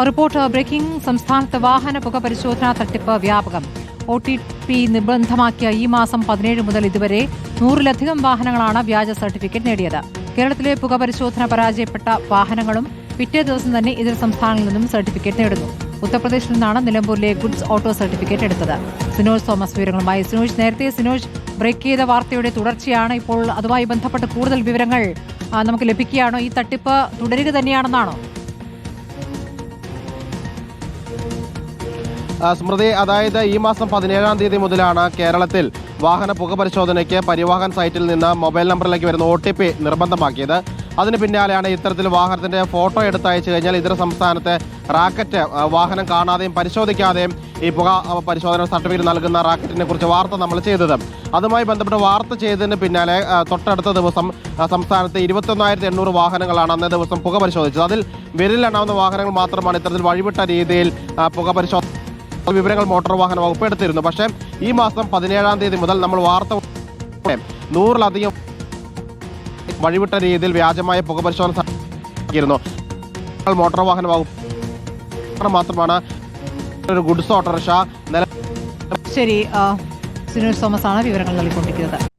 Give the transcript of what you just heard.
Report breaking സംസ്ഥാനത്ത് വാഹന പുക പരിശോധനാ തട്ടിപ്പ് വ്യാപകം. ഒ ടി പി നിർബന്ധമാക്കിയ ഈ മാസം പതിനേഴ് മുതൽ ഇതുവരെ നൂറിലധികം വാഹനങ്ങളാണ് വ്യാജ സർട്ടിഫിക്കറ്റ് നേടിയത്. കേരളത്തിലെ പുക പരിശോധന പരാജയപ്പെട്ട വാഹനങ്ങളും പിറ്റേ ദിവസം തന്നെ ഇതര സംസ്ഥാനങ്ങളിൽ നിന്നും സർട്ടിഫിക്കറ്റ് നേടുന്നു. ഉത്തർപ്രദേശിൽ നിന്നാണ് നിലമ്പൂരിലെ ഗുഡ്സ് ഓട്ടോ സർട്ടിഫിക്കറ്റ് എടുത്തത്. സിനോജ് തോമസ് വിവരങ്ങളുമായി സിനോജ്. നേരത്തെ സിനോജ് ബ്രേക്ക് ചെയ്ത വാർത്തയുടെ തുടർച്ചയാണ് ഇപ്പോൾ അതുമായി ബന്ധപ്പെട്ട് കൂടുതൽ വിവരങ്ങൾ നമുക്ക് ലഭിക്കുകയാണോ. ഈ തട്ടിപ്പ് തുടരുക തന്നെയാണെന്നാണോ? സ്മൃതി അതായത് ഈ മാസം പതിനേഴാം തീയതി മുതലാണ് കേരളത്തിൽ വാഹന പുക പരിശോധനയ്ക്ക് പരിവാഹൻ സൈറ്റിൽ നിന്ന് മൊബൈൽ നമ്പറിലേക്ക് വരുന്ന ഒ ടി പി നിർബന്ധമാക്കിയത്. അതിന് പിന്നാലെയാണ് ഇത്തരത്തിൽ വാഹനത്തിന്റെ ഫോട്ടോ എടുത്ത് അയച്ചു കഴിഞ്ഞാൽ ഇതര സംസ്ഥാനത്തെ റാക്കറ്റ് വാഹനം കാണാതെയും പരിശോധിക്കാതെയും ഈ പുക പരിശോധന സർട്ടിഫിക്കറ്റ് നൽകുന്ന റാക്കറ്റിനെ കുറിച്ച് വാർത്ത നമ്മൾ ചെയ്തത്. അതുമായി ബന്ധപ്പെട്ട് വാർത്ത ചെയ്തതിന് പിന്നാലെ തൊട്ടടുത്ത ദിവസം സംസ്ഥാനത്ത് ഇരുപത്തൊന്നായിരത്തി എണ്ണൂറ് വാഹനങ്ങളാണ് അന്നേ ദിവസം പുക പരിശോധിച്ചത്. അതിൽ വിരലിലെണ്ണാവുന്ന വാഹനങ്ങൾ മാത്രമാണ് ഇത്തരത്തിൽ വഴിവിട്ട രീതിയിൽ പുക പരിശോധന വിവരങ്ങൾ മോട്ടോർ വാഹന വകുപ്പ് എടുത്തിരുന്നു. പക്ഷേ ഈ മാസം പതിനേഴാം തീയതി മുതൽ നമ്മൾ വാർത്ത നൂറിലധികം വഴിവിട്ട രീതിയിൽ വ്യാജമായ പുകപരിശോധന മോട്ടോർ വാഹന വകുപ്പ് മാത്രമാണ് ഒരു ഗുഡ്സ് ഓട്ടോറിക്ഷ ശരി സുനിൽ തോമസ് ആണ് വിവരങ്ങൾ നൽകിക്കൊണ്ടിരിക്കുന്നത്.